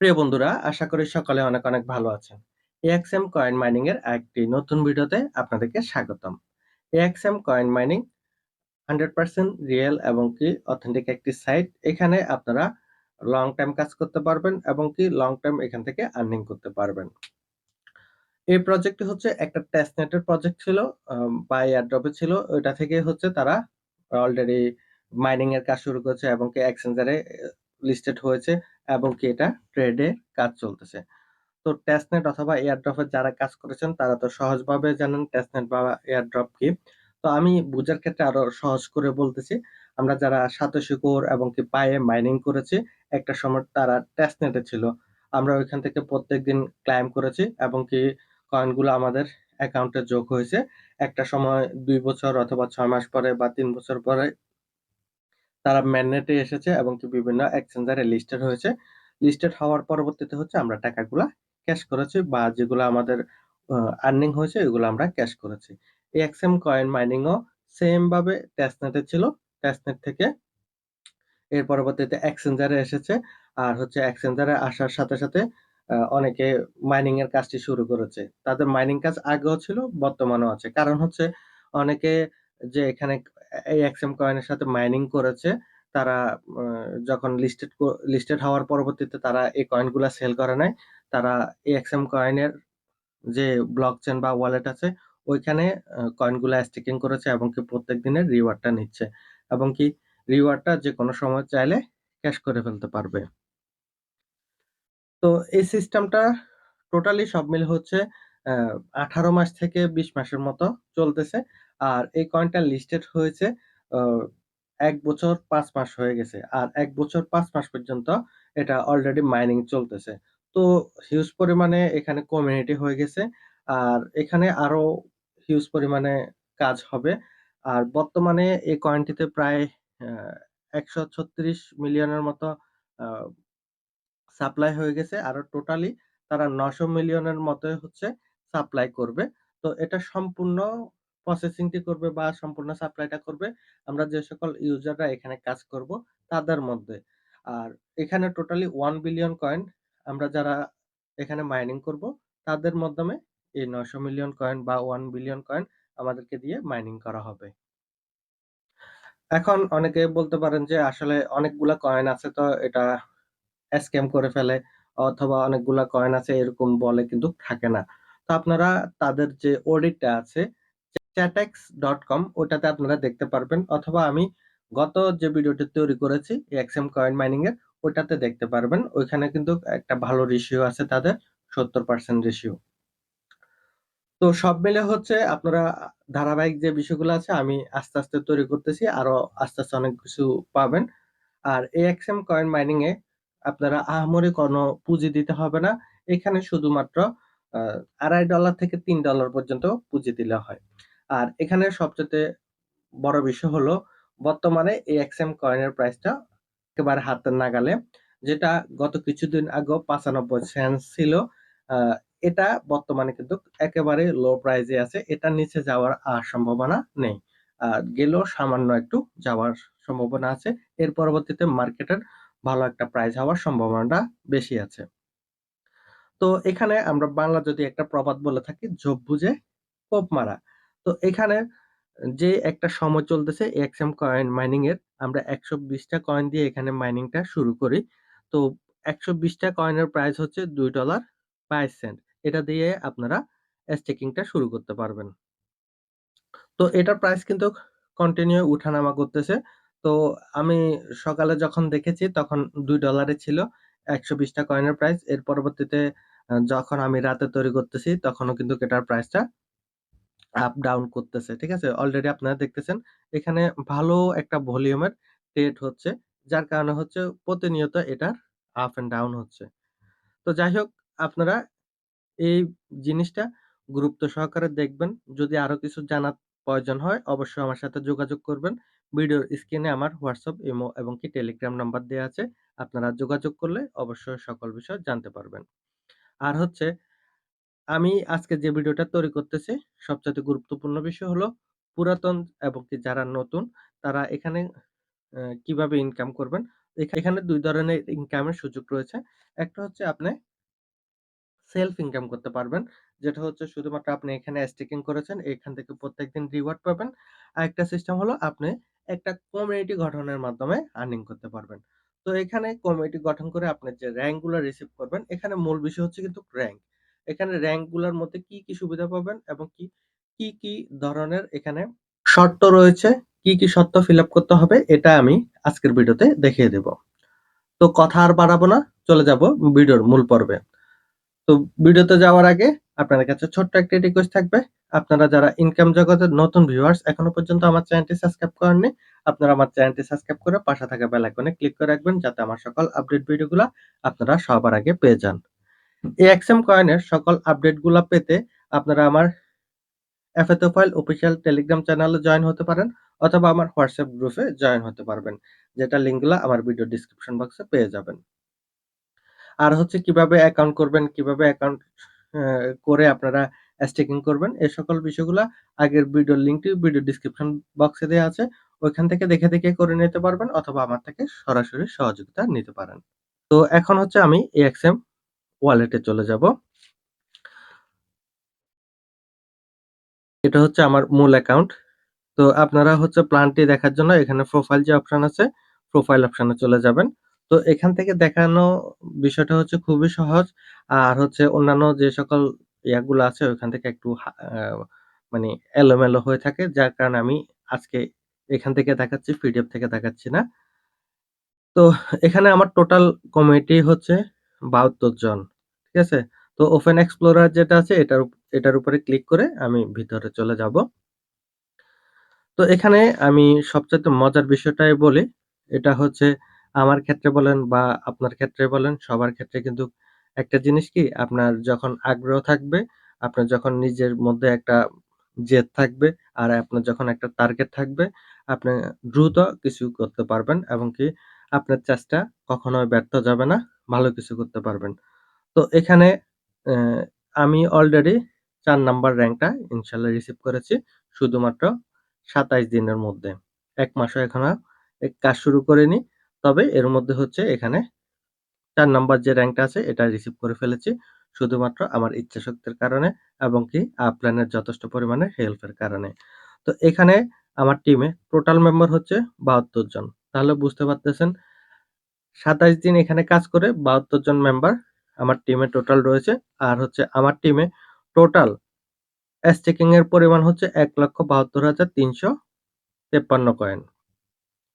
প্রিয় বন্ধুরা, আশা করি সকলে অনেক, অনেক ভালো আছেন। AXM কয়েন মাইনিং এর একটি নতুন ভিডিওতে আপনাদেরকে স্বাগতম। AXM কয়েন মাইনিং 100% রিয়েল এবং কি অথেন্টিক একটি সাইট। এখানে আপনারা লং টাইম কাজ করতে পারবেন এবং কি লং টাইম এখান থেকে আর্নিং করতে পারবেন। এই প্রজেক্টটি হচ্ছে একটা টেস্টনেটের প্রজেক্ট ছিল বা এয়ারড্রপে ছিল। ওইটা থেকে হচ্ছে তারা অলরেডি মাইনিং এর কাজ শুরু করেছে এবং কি এক্সচেঞ্জারে লিস্টেড হয়েছে এবং কি এটা ট্রেডে কাজ চলতেছে। তো টেস্টনেট অথবা এয়ারড্রপে যারা কাজ করেছেন তারা তো সহজভাবে জানেন টেস্টনেট বা এয়ারড্রপ কি। তো আমি বুঝার ক্ষেত্রে আরও সহজ করে বলতেছি। আমরা যারা সাতোশি কোর এবং কি পায়ে মাইনিং করেছি, একটা সময় তারা টেস্টনেটে ছিল। আমরা ওইখান থেকে প্রত্যেকদিন ক্লাইম করেছি এবং কি কয়েনগুলো আমাদের অ্যাকাউন্টে যোগ হয়েছে। একটা সময় দুই বছর অথবা ছয় মাস পরে বা তিন বছর পরে তারা মেইননেটে এসেছে এবং কি বিভিন্ন এক্সচেঞ্জারে লিস্টেড হয়েছে। লিস্টেড হওয়ার পরবর্তীতে হচ্ছে আমরা টাকাগুলা ক্যাশ করেছি বা যেগুলো আমাদের আর্নিং হয়েছে এগুলো আমরা ক্যাশ করেছি। এই এক্সএম কয়েন মাইনিংও সেম ভাবে টেস্টনেটে ছিল। টেস্টনেট থেকে এর পরবর্তীতে এক্সচেঞ্জারে এসেছে। আর হচ্ছে এক্সচেঞ্জারে আসার সাথে, সাথে অনেকে মাইনিং এর কাজটি শুরু করেছে। তাদের মাইনিং কাজ আগেও ছিল, বর্তমানেও আছে। কারণ হচ্ছে অনেকে যে এখানে AXM কয়েনের সাথে মাইনিং করেছে, তারা যখন লিস্টেড লিস্টেড হওয়ার পরবর্তীতে তারা এই কয়েনগুলা সেল করে নাই। তারা এই এক্সএম কয়েনের যে ব্লকচেন বা ওয়ালেট আছে, ওইখানে কয়েনগুলা স্টেকিং করেছে এবং কি প্রত্যেক দিনের রিওয়ার্ডটা নিচ্ছে। এবং কি রিওয়ার্ডটা যে কোনো সময় চাইলে ক্যাশ করে ফেলতে পারবে। তো এই সিস্টেমটা টোটালি সব মিলে হচ্ছে আ ১৮ মাস থেকে ২০ মাসের মতো চলতেছে। আর এই কয়েনটা লিস্টেড হয়েছে এক বছর পাঁচ মাস হয়ে গেছে। আর এক বছর পাঁচ মাস পর্যন্ত এটা অলরেডি মাইনিং চলতেছে। তো হিউজ পরিমাণে এখানে কমিউনিটি হয়ে গেছে। আর এখানে আরও হিউজ পরিমাণে কাজ হবে। আর বর্তমানে এই কয়েনটিতে প্রায় একশো ১৩৬ মিলিয়নের মতো সাপ্লাই হয়ে গেছে। আর টোটালি তারা নশো মিলিয়নের মতোই হচ্ছে সাপ্লাই করবে। তো এটা সম্পূর্ণ প্রসেসিংটি করবে বা সম্পূর্ণ সাপ্লাইটা করবে, আমরা যে সকল ইউজাররা এখানে কাজ করব তাদের মধ্যে। আর এখানে টোটালি ওয়ান বিলিয়ন কয়েন আমরা যারা এখানে মাইনিং করব, তাদের মাধ্যমে এই ৯০০ মিলিয়ন কয়েন বা ওয়ান বিলিয়ন কয়েন আমাদেরকে দিয়ে মাইনিং করা হবে। এখন অনেকে বলতে পারেন যে আসলে অনেকগুলা কয়েন আছে তো এটা স্ক্যাম করে ফেলে, অথবা অনেকগুলা কয়েন আছে এরকম বলে কিন্তু থাকে না। তো আপনারা তাদের যে অডিটটা আছে chatex.com ওটাতে আপনারা দেখতে পারবেন অথবা আমি গত যে ভিডিওটি তৈরি করেছি AXM কয়েন মাইনিং এর ওটাতে দেখতে পারবেন। ওইখানে কিন্তু একটা ভালো রেশিও আছে তাদের ৭০% রেশিও। তো সব মিলে হচ্ছে আপনারা ধারাবাহিক যে বিষয়গুলো আছে আমি আস্তে, আস্তে তৈরি করতেছি। আরও আস্তে, আস্তে অনেক কিছু পাবেন। আর AXM কয়েন মাইনিং এ আপনারা আহামরি কোনো পুঁজি দিতে হবে না। এখানে শুধুমাত্র আ $২.৫ থেকে তিন ডলার পর্যন্ত পুঁজি দিলে হয়। আর এখানে সবচেয়ে বড় বিষয় হলো বর্তমানে এই এক্সএম কয়েনের প্রাইসটা একেবারে হাতের নাগালে। যেটা গত কিছুদিন আগেও ৯৫ সেন্ট ছিল। এটা বর্তমানে কিন্তু একেবারে লো প্রাইস এ আছে। এটার নিচে যাওয়ার আর সম্ভাবনা নেই। গেলেও সামান্য একটু যাওয়ার সম্ভাবনা আছে। এর পরবর্তীতে মার্কেটের ভালো একটা প্রাইস হওয়ার সম্ভাবনাটা বেশি আছে। তো এখানে আমরা বাংলা যদি একটা প্রবাদ বলে থাকি, ঝোপ বুঝে কোপ মারা। তো এখানে যে একটা সময় চলতেছে এক্সএম কয়েন মাইনিং এর, আমরা একশো বিশটা কয়েন দিয়ে এখানে মাইনিংটা শুরু করি। তো একশো বিশটা কয়েনের প্রাইস হচ্ছে $২.২২ এটা দিয়ে আপনারা স্টেকিংটা শুরু করতে পারবেন। তো এটার প্রাইস কিন্তু কন্টিনিউ উঠানামা করতেছে। তো আমি সকালে যখন দেখেছি তখন $২ এ ছিল একশো বিশটা কয়েনের প্রাইস। এর পরবর্তীতে যখন আমি রাতে তৈরি করতেছি তখনও কিন্তু এটার প্রাইসটা আপ ডাউন করতেছে। ঠিক আছে? অলরেডি আপনারা দেখতেছেন, এখানে ভালো একটা ভলিউমের ট্রেড হচ্ছে। যার কারণে হচ্ছে প্রতিনিয়ত এটার আপ অ্যান্ড ডাউন হচ্ছে। তো যাই হোক, আপনারা এই জিনিসটা গুরুত্ব সহকারে দেখবেন। যদি আরও কিছু জানার প্রয়োজন হয়, অবশ্যই আমার সাথে যোগাযোগ করবেন। ভিডিওর স্ক্রিনে আমার হোয়াটসঅ্যাপ ইমো এবং কি টেলিগ্রাম নাম্বার দেয়া আছে। আপনারা যোগাযোগ করলে অবশ্যই সকল বিষয় জানতে পারবেন। আর হচ্ছে আমি আজকে যে ভিডিওটা তৈরি করতেছি সবচাইতে গুরুত্বপূর্ণ বিষয় হলো পুরাতন এবং যারা নতুন তারা এখানে কীভাবে ইনকাম করবেন। এখানে দুই ধরনের ইনকামের সুযোগ রয়েছে। একটা হচ্ছে আপনি সেলফ ইনকাম করতে পারবেন। যেটা হচ্ছে শুধুমাত্র আপনি এখানে স্টেকিং করেছেন, এখান থেকে প্রত্যেকদিন রিওয়ার্ড পাবেন। আর একটা সিস্টেম হলো আপনি একটা কমিউনিটি গঠনের মাধ্যমে আর্নিং করতে পারবেন। তো এখানে কমিউনিটি গঠন করে আপনি যে র্যাঙ্কগুলো রিসিভ করবেন, এখানে মূল বিষয় হচ্ছে কিন্তু র‍্যাংক। এখানে র‍্যাংকগুলার মধ্যে কি, কি সুবিধা পাবেন এবং কি, কি, কি ধরনের এখানে শর্ত রয়েছে, কি, কি শর্ত ফিল করতে হবে এটা আমি আজকের ভিডিওতে দেখিয়ে দেব। তো কথা আর বাড়াবো না, চলে যাব ভিডিওর মূল পর্বে। তো ভিডিওতে যাওয়ার আগে আপনাদের কাছে ছোট্ট একটি রিকোয়েস্ট থাকবে। আপনারা যারা ইনকাম জগতের নতুন ভিউয়ার্স এখনও পর্যন্ত আমার চ্যানেলটি সাবস্ক্রাইব করেননি, আপনারা আমার চ্যানেলটি সাবস্ক্রাইব করে পাশে থাকা বেল আইকনে ক্লিক করে রাখবেন যাতে আমার সকল আপডেট ভিডিওগুলা আপনারা সবার আগে পেয়ে যান। এক্সএম কয়েনের সকল আপডেটগুলা পেতে আপনারা আমার এফএতোফাইল অফিসিয়াল টেলিগ্রাম চ্যানেলে জয়েন হতে পারেন অথবা আমার হোয়াটসঅ্যাপ গ্রুপে জয়েন হতে পারবেন। যেটা লিঙ্কগুলা আমার ভিডিও ডেসক্রিপশন বক্সে পেয়ে যাবেন। আর হচ্ছে কীভাবে অ্যাকাউন্ট করবেন, কীভাবে অ্যাকাউন্ট করে আপনারা স্টেকিং করবেন, এ সকল বিষয়গুলো আগের ভিডিওর লিঙ্কটি ভিডিও ডেসক্রিপশন বক্সে দেয়া আছে। ওইখান থেকে দেখে, দেখে করে নিতে পারবেন অথবা আমার থেকে সরাসরি সহযোগিতা নিতে পারেন। তো এখন হচ্ছে আমি এক্সএম ওয়ালেটে চলে যাব। এটা হচ্ছে আমার মূল অ্যাকাউন্ট। তো আপনারা হচ্ছে প্ল্যানটি দেখার জন্য এখানে প্রোফাইল যে অপশন আছে, প্রোফাইল অপশনে চলে যাবেন। তো এখান থেকে দেখানো বিষয়টা হচ্ছে খুবই সহজ। আর হচ্ছে অন্যান্য যে সকল ইয়াগুলো আছে ওইখান থেকে একটু মানে এলোমেলো হয়ে থাকে। যার কারণে আমি আজকে এখান থেকে দেখাচ্ছি, পিডিএফ থেকে দেখাচ্ছি না। তো এখানে আমার টোটাল কমিটি হচ্ছে ৭২ জন। ঠিক আছে? তো ওপেন এক্সপ্লোরার যেটা আছে এটার এটার উপরে ক্লিক করে আমি ভিতরে চলে যাব। তো এখানে আমি সবচাইতে মজার বিষয়টাই বলি। এটা হচ্ছে আমার ক্ষেত্রে বলেন বা আপনার ক্ষেত্রে বলেন সবার ক্ষেত্রে কিন্তু একটা জিনিস কি আপনার যখন আগ্রহ থাকবে, আপনার যখন নিজের মধ্যে একটা জেদ থাকবে আর আপনার যখন একটা টার্গেট থাকবে, আপনি দ্রুত কিছু করতে পারবেন এবং কি আপনার চেষ্টা কখনোই ব্যর্থ যাবে না, ভালো কিছু করতে পারবেন। তো এখানে আমি অলরেডি চার নাম্বার র্যাঙ্কটা ইনশাল্লাহ রিসিভ করেছি শুধুমাত্র ২৭ দিনের মধ্যে। এক মাসও এখনও কাজ শুরু করিনি। তবে এর মধ্যে হচ্ছে এখানে চার নাম্বার যে র্যাঙ্কটা আছে এটা রিসিভ করে ফেলেছি। শুধুমাত্র আমার ইচ্ছাশক্তির কারণে এবং কি আপলাইনের যথেষ্ট পরিমাণে হেল্পের কারণে। তো এখানে আমার টিমে টোটাল মেম্বার হচ্ছে ৭২ জন। তাহলে বুঝতে পারতেছেন ২৭ দিন এখানে কাজ করে ৭২ জন মেম্বার আমার টিমে টোটাল রয়েছে। আর হচ্ছে আমার টিমে টোটাল স্টেকিং এর পরিমাণ হচ্ছে ১,৭২,৩৫৩ কয়েন।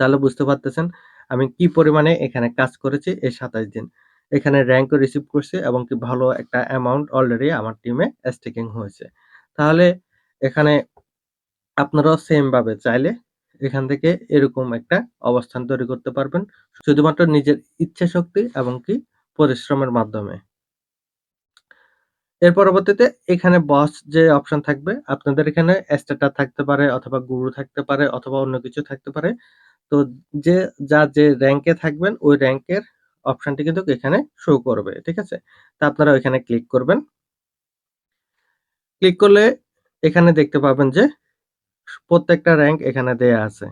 তাহলে বুঝতে পারতেছেন আমি কি পরিমাণে এখানে কাজ করেছি এই ২৭ দিন। এখানে র‍্যাংকও রিসিভ করছি এবং কি ভালো একটা অ্যামাউন্ট অলরেডি আমার টিমে স্টেকিং হয়েছে। তাহলে এখানে আপনারাও সেমভাবে চাইলে এখান থেকে এরকম একটা অবস্থান তৈরি করতে পারবেন। শুধুমাত্র নিজের ইচ্ছাশক্তি এবং কি পরিশ্রমের মাধ্যমে। এর পরবর্তীতে এখানে বস যে অপশন থাকবে, আপনাদের এখানে স্ট্যাটার থাকতে পারে অথবা গুরু থাকতে পারে অথবা অন্য কিছু থাকতে পারে। তো যে যার যে র‍্যাংকে থাকবেন ওই র‍্যাংকের অপশনটি কিন্তু এখানে শো করবে। ঠিক আছে? তা আপনারা ওইখানে ক্লিক করবেন। ক্লিক করলে এখানে দেখতে পাবেন যে প্রত্যেকটা র্যাঙ্ক এখানে দেয়া আছে।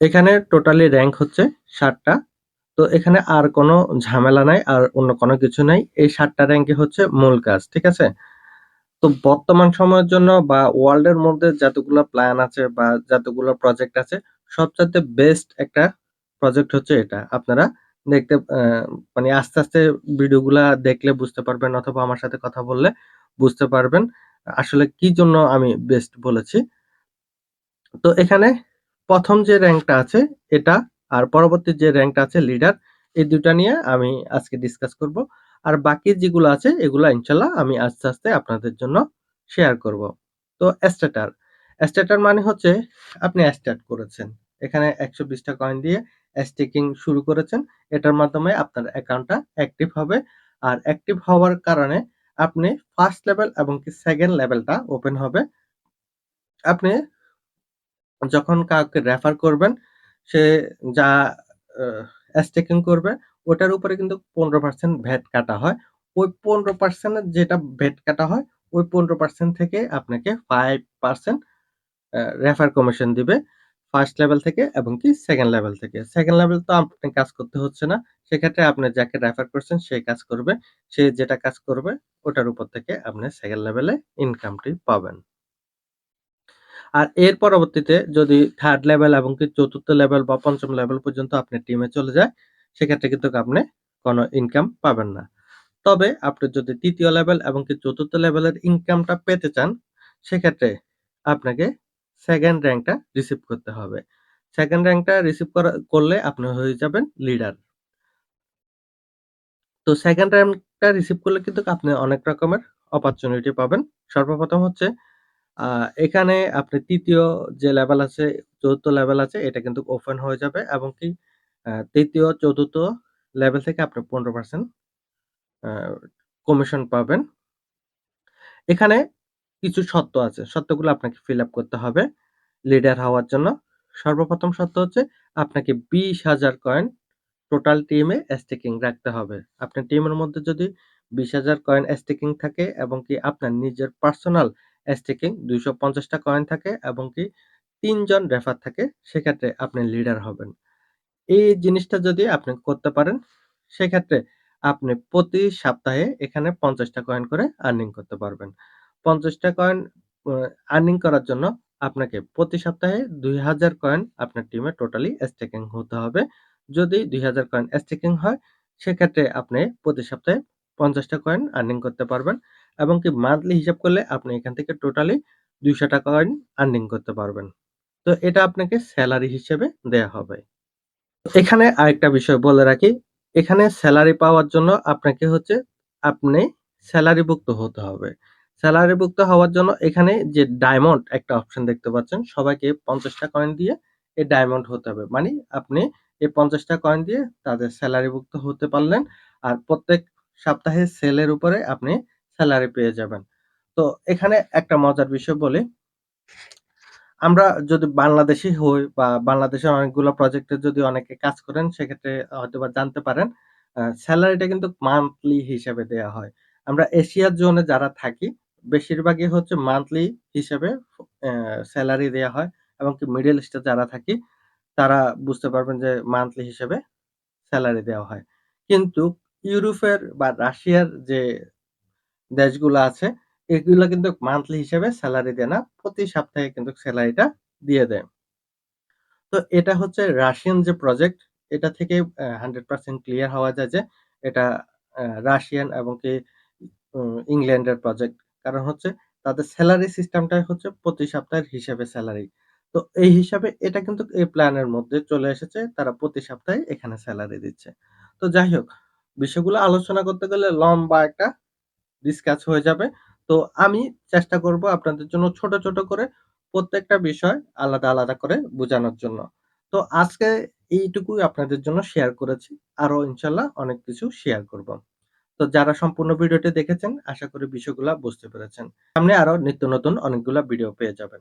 এখানে টোটালি র্যাঙ্ক হচ্ছে ৭ টা। তো এখানে আর কোনো ঝামেলা নাই আর অন্য কোনো কিছু নাই। এই ৭ টা র‍্যাংকই হচ্ছে মূল কাজ। ঠিক আছে? তো বর্তমান সময়ের জন্য বা ওয়ার্লড এর মধ্যে যতগুলো প্ল্যান আছে বা যতগুলো প্রজেক্ট আছে সবচাইতে বেস্ট একটা প্রজেক্ট হচ্ছে এটা। আপনারা দেখতে মানে আস্তে, আস্তে ভিডিওগুলা দেখলে বুঝতে পারবেন অথবা আমার সাথে কথা বললে বুঝতে পারবেন আসলে কি জন্য আমি বেস্ট বলেছি। তো এখানে প্রথম যে র্যাঙ্কটা আছে এটা আর পরবর্তী যে র্যাঙ্কটা আছে লিডার এই দুটা নিয়ে আমি আজকে ডিসকাস করব। আর বাকি যেগুলো আছে এগুলো ইনশাল্লাহ আমি আস্তে, আস্তে আপনাদের জন্য শেয়ার করব। তো স্ট্যাটার, স্ট্যাটার মানে হচ্ছে আপনি স্টার্ট করেছেন। এখানে একশো বিশটা কয়েন দিয়ে স্টেকিং শুরু করেছেন। এটার মাধ্যমে আপনার অ্যাকাউন্টটা অ্যাক্টিভ হবে। আর অ্যাক্টিভ হওয়ার কারণে আপনি ফার্স্ট লেভেল এবং কি সেকেন্ড লেভেলটা ওপেন হবে। আপনি যখন কাউকে রেফার করবেন, সে যা স্টেকিং করবে, ওটার উপরে কিন্তু ১৫% ভ্যাট কাটা হয়। ওই ১৫% এর যেটা ভ্যাট কাটা হয়, ওই ১৫% থেকে আপনাকে ফাইভ পার্সেন্ট রেফার কমিশন দিবে। ফার্স্ট লেভেল থেকে এবং কি সেকেন্ড লেভেল থেকে। সেকেন্ড লেভেল তো আপনি কাজ করতে হচ্ছে না। সেক্ষেত্রে আপনি যাকে রেফার করছেন সে কাজ করবে। সে যেটা কাজ করবে ওটার উপর থেকে আপনি সেকেন্ড লেভেলে ইনকামটি পাবেন। আর এর পরবর্তীতে যদি থার্ড লেভেল এবং কি চতুর্থ লেভেল বা পঞ্চম লেভেল পর্যন্ত আপনি টিমে চলে যায়, সেক্ষেত্রে কিন্তু আপনি কোনো ইনকাম পাবেন না। তবে আপনি যদি তৃতীয় লেভেল এবং কি চতুর্থ লেভেলের ইনকামটা পেতে চান, সেক্ষেত্রে আপনাকে সেকেন্ড র্যাঙ্কটা রিসিভ করতে হবে। সেকেন্ড র্যাঙ্কটা রিসিভ করা করলে আপনি হয়ে যাবেন লিডার। তো সেকেন্ড র্যাঙ্কটা রিসিভ করলে কিন্তু আপনি অনেক রকমের অপরচুনিটি পাবেন। সর্বপ্রথম হচ্ছে এখানে আপনি তৃতীয় যে লেভেল আছে, চতুর্থ লেভেল আছে এটা কিন্তু ওপেন হয়ে যাবে এবং কি তৃতীয় চতুর্থ লেভেল থেকে আপনি পনেরো পার্সেন্ট কমিশন পাবেন। এখানে কিছু শর্ত আছে। শর্তগুলো আপনাকে ফিল আপ করতে হবে লিডার হওয়ার জন্য। সর্বপ্রথম শর্ত হচ্ছে আপনাকে ২০,০০০ কয়েন টোটাল টিমে স্টেকিং রাখতে হবে। আপনার টিমের মধ্যে যদি ২০,০০০ কয়েন স্টেকিং থাকে এবং কি আপনার নিজের পার্সোনাল স্টেকিং দুইশো পঞ্চাশটা কয়েন থাকে এবং কি তিনজন রেফার থাকে, সেক্ষেত্রে আপনি লিডার হবেন। এই জিনিসটা যদি আপনি করতে পারেন, সেক্ষেত্রে আপনি প্রতি সপ্তাহে এখানে পঞ্চাশটা কয়েন করে আর্নিং করতে পারবেন। ৫০ টা কয়েন আর্নিং করার জন্য আপনাকে প্রতি সপ্তাহে ২০০০ কয়েন আপনার টিমে টোটালি স্টেকিং হতে হবে। যদি ২০০০ কয়েন স্টেকিং হয়, সেক্ষেত্রে আপনি প্রতি সপ্তাহে ৫০ টা কয়েন আর্নিং করতে পারবেন এবং কি মান্থলি হিসাব করলে আপনি এখান থেকে টোটালি দুইশো টাকা কয়েন আর্নিং করতে পারবেন। তো এটা আপনাকে স্যালারি হিসেবে দেয়া হবে। এখানে আরেকটা বিষয় বলে রাখি, এখানে স্যালারি পাওয়ার জন্য আপনাকে হচ্ছে আপনি সেলারিভুক্ত হতে হবে। সেলারিভুক্ত হওয়ার জন্য এখানে যে ডায়মন্ড একটা অপশন দেখতে পাচ্ছেন, সবাইকে পঞ্চাশটা কয়েন দিয়ে এই ডায়মন্ড হতে হবে। মানে আপনি এই পঞ্চাশটা কয়েন দিয়ে তাদের সেলারিভুক্ত হতে পারলেন। আর প্রত্যেক সপ্তাহে সেলের উপরে আপনি স্যালারি পেয়ে যাবেন। তো এখানে একটা মজার বিষয় বলি। আমরা যদি বাংলাদেশী হই বা বাংলাদেশের অনেকগুলো প্রজেক্টে যদি অনেকে কাজ করেন, সেক্ষেত্রে হয়তো বা জানতে পারেন। আ সেলারিটা কিন্তু মান্থলি হিসেবে দেয়া হয়। আমরা এশিয়ার জোনে যারা থাকি, বেশিরভাগই হচ্ছে মান্থলি হিসেবে অ্যা সেলারি দেয়া হয় এবং কি মিডল ইস্টে যারা থাকি, তারা বুঝতে পারবেন যে মান্থলি হিসেবে স্যালারি দেওয়া হয়। কিন্তু ইউরোপের বা রাশিয়ার যে দেশগুলো আছে, এগুলো কিন্তু মান্থলি হিসেবে স্যালারি দেয় না। প্রতি সপ্তাহে কিন্তু স্যালারিটা দিয়ে দেয়। তো এটা হচ্ছে রাশিয়ান যে প্রজেক্ট, এটা থেকে হান্ড্রেড পার্সেন্ট ক্লিয়ার হওয়া যায় যে এটা রাশিয়ান এবং কি ইংল্যান্ডের প্রজেক্ট। কারণ হচ্ছে তাদের সেলারি সিস্টেমটাই হচ্ছে প্রতি সপ্তাহের হিসাবে স্যালারি তো এই হিসাবে এটা কিন্তু এই প্ল্যানের মধ্যে চলে এসেছে। তারা প্রতি সপ্তাহে এখানে স্যালারি দিচ্ছে। তো যাই হোক, বিষয়গুলো আলোচনা করতে গেলে লম্বা একটা ডিসকাস হয়ে যাবে। তো আমি চেষ্টা করব আপনাদের জন্য ছোট, ছোট করে প্রত্যেকটা বিষয় আলাদা, আলাদা করে বোঝানোর জন্য। তো আজকে এইটুকুই আপনাদের জন্য শেয়ার করেছি। আরও ইনশাআল্লাহ অনেক কিছু শেয়ার করব। তো যারা সম্পূর্ণ ভিডিওটি দেখেছেন, আশা করি বিষয়গুলা বুঝতে পেরেছেন। সামনে আরও নিত্য নতুন অনেকগুলো ভিডিও পেয়ে যাবেন।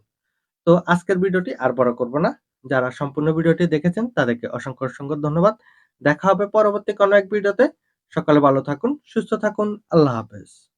তো আজকের ভিডিওটি আর বড় করব না। যারা সম্পূর্ণ ভিডিওটি দেখেছেন তাদেরকে অসংখ্য, অসংখ্য ধন্যবাদ। দেখা হবে পরবর্তী কোনো এক ভিডিওতে। সকালে ভালো থাকুন, সুস্থ থাকুন। আল্লাহ হাফেজ।